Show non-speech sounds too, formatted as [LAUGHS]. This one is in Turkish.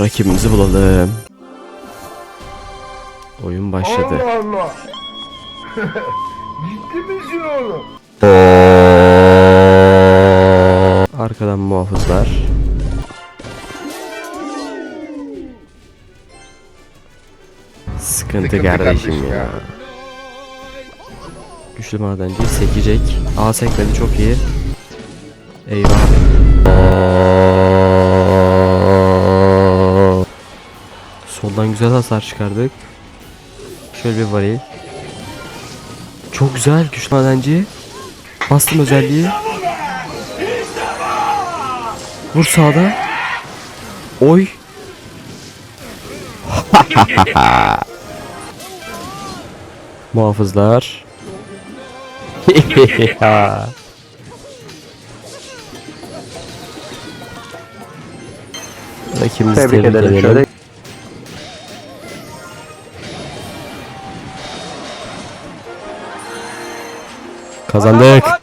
Rakibimizi bulalım. Oyun başladı. Allah Allah. [LAUGHS] Ciddi misin oğlum? Arkadan muhafızlar. Sıkıntı, Sıkıntı kardeşim ya. ya. Güçlü madenci sekecek. A sekmedi çok iyi. Eyvah. Soldan güzel hasar çıkardık. Şöyle bir varil. Çok güzel güçlü madenci. Bastım özelliği. Vur sağda. Oy. [LAUGHS] Muhafızlar. [LAUGHS] Rakibimizi Tebrik tebrik ederim. edelim. Kazandık.